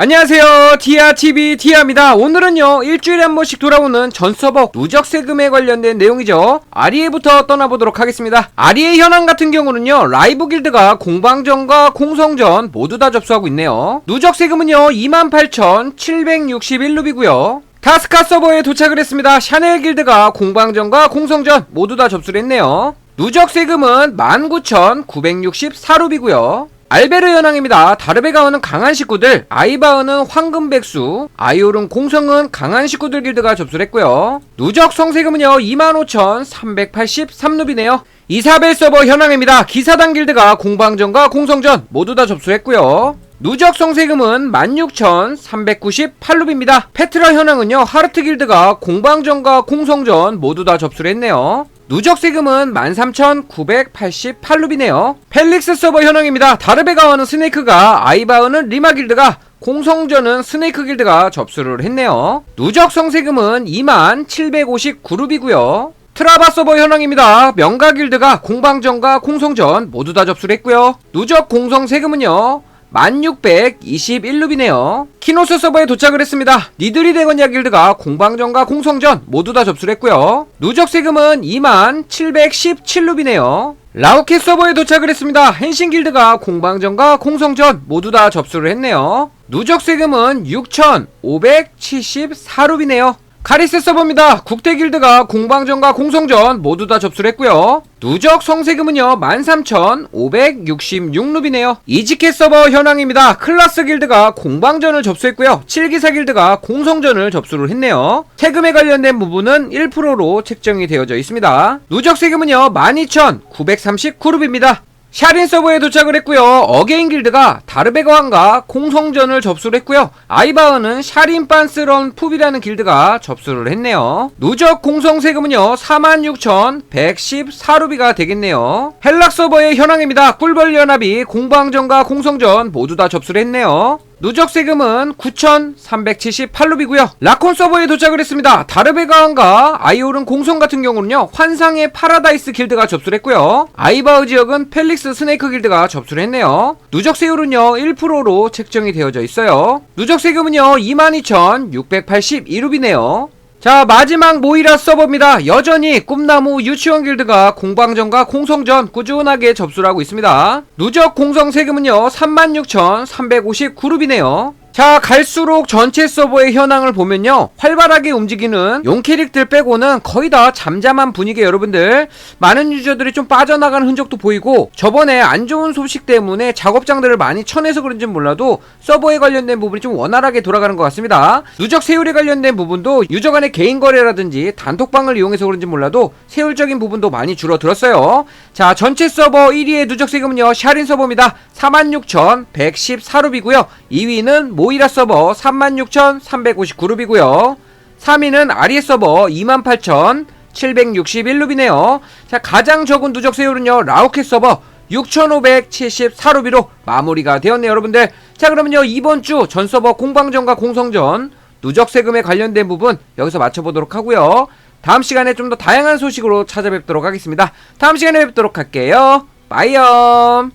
안녕하세요. 티아TV 티아입니다. 오늘은요 일주일에 한 번씩 돌아오는 전 서버 누적 세금에 관련된 내용이죠. 아리에부터 떠나보도록 하겠습니다. 아리에 현황 같은 경우는요 라이브 길드가 공방전과 공성전 모두 다 접수하고 있네요. 누적 세금은요 28,761루비고요. 타스카 서버에 도착을 했습니다. 샤넬 길드가 공방전과 공성전 모두 다 접수를 했네요. 누적 세금은 19,964루비고요 알베르 현황입니다. 다르베가은은 강한 식구들, 아이바은은 황금 백수, 아이올은 공성은 강한 식구들 길드가 접수를 했고요. 누적 성세금은요 25,383루비네요. 이사벨 서버 현황입니다. 기사단 길드가 공방전과 공성전 모두 다 접수했고요. 누적 성세금은 16,398루비입니다. 페트라 현황은요 하르트 길드가 공방전과 공성전 모두 다 접수를 했네요. 누적 세금은 13,988루비네요. 펠릭스 서버 현황입니다. 다르베가와는 스네이크가, 아이바흐는 리마 길드가, 공성전은 스네이크 길드가 접수를 했네요. 누적 성세금은 2759루비고요. 트라바 서버 현황입니다. 명가 길드가 공방전과 공성전 모두 다 접수를 했고요. 누적 공성 세금은요. 1621루비네요. 키노스 서버에 도착을 했습니다. 니드리 대건야 길드가 공방전과 공성전 모두 다 접수를 했고요. 누적 세금은 2717루비네요. 라우켓 서버에 도착을 했습니다. 헨신 길드가 공방전과 공성전 모두 다 접수를 했네요. 누적 세금은 6574루비네요. 카리스 서버입니다. 국대 길드가 공방전과 공성전 모두 다 접수를 했고요. 누적 성세금은요 13,566루비네요. 이지켓 서버 현황입니다. 클라스 길드가 공방전을 접수했고요. 7기사 길드가 공성전을 접수를 했네요. 세금에 관련된 부분은 1%로 책정이 되어져 있습니다. 누적 세금은요 12,939루비입니다. 샤린 서버에 도착을 했고요. 어게인 길드가 다르베거왕과 공성전을 접수를 했고요. 아이바흐는 샤린 빤스런 푸비라는 길드가 접수를 했네요. 누적 공성 세금은요. 46,114루비가 되겠네요. 헬락 서버의 현황입니다. 꿀벌 연합이 공방전과 공성전 모두 다 접수를 했네요. 누적 세금은 9,378루비고요. 라콘 서버에 도착을 했습니다. 다르베가왕과 아이올은 공성 같은 경우는요. 환상의 파라다이스 길드가 접수를 했고요. 아이바흐 지역은 펠릭스 스네이크 길드가 접수를 했네요. 누적 세율은요. 1%로 책정이 되어져 있어요. 누적 세금은요. 22,682루비네요. 자 마지막 모이라 서버입니다. 여전히 꿈나무 유치원 길드가 공방전과 공성전 꾸준하게 접수를 하고 있습니다. 누적 공성 세금은요 36,359루비네요. 자 갈수록 전체 서버의 현황을 보면요. 활발하게 움직이는 용 캐릭들 빼고는 거의 다 잠잠한 분위기 여러분들. 많은 유저들이 좀 빠져나가는 흔적도 보이고 저번에 안 좋은 소식 때문에 작업장들을 많이 쳐내서 그런지 몰라도 서버에 관련된 부분이 좀 원활하게 돌아가는 것 같습니다. 누적 세율에 관련된 부분도 유저 간의 개인 거래라든지 단톡방을 이용해서 그런지 몰라도 세율적인 부분도 많이 줄어들었어요. 자 전체 서버 1위의 누적 세금은요. 샤린 서버입니다. 46,114루비고요. 2위는 모 이라 서버 36,359루비고요. 3위는 아리에 서버 28,761루비네요. 자 가장 적은 누적 세율은요 라우켓 서버 6,574루비로 마무리가 되었네요 여러분들. 자 그러면요 이번 주 전 서버 공방전과 공성전 누적 세금에 관련된 부분 여기서 맞춰 보도록 하고요. 다음 시간에 좀 더 다양한 소식으로 찾아뵙도록 하겠습니다. 다음 시간에 뵙도록 할게요. 빠이염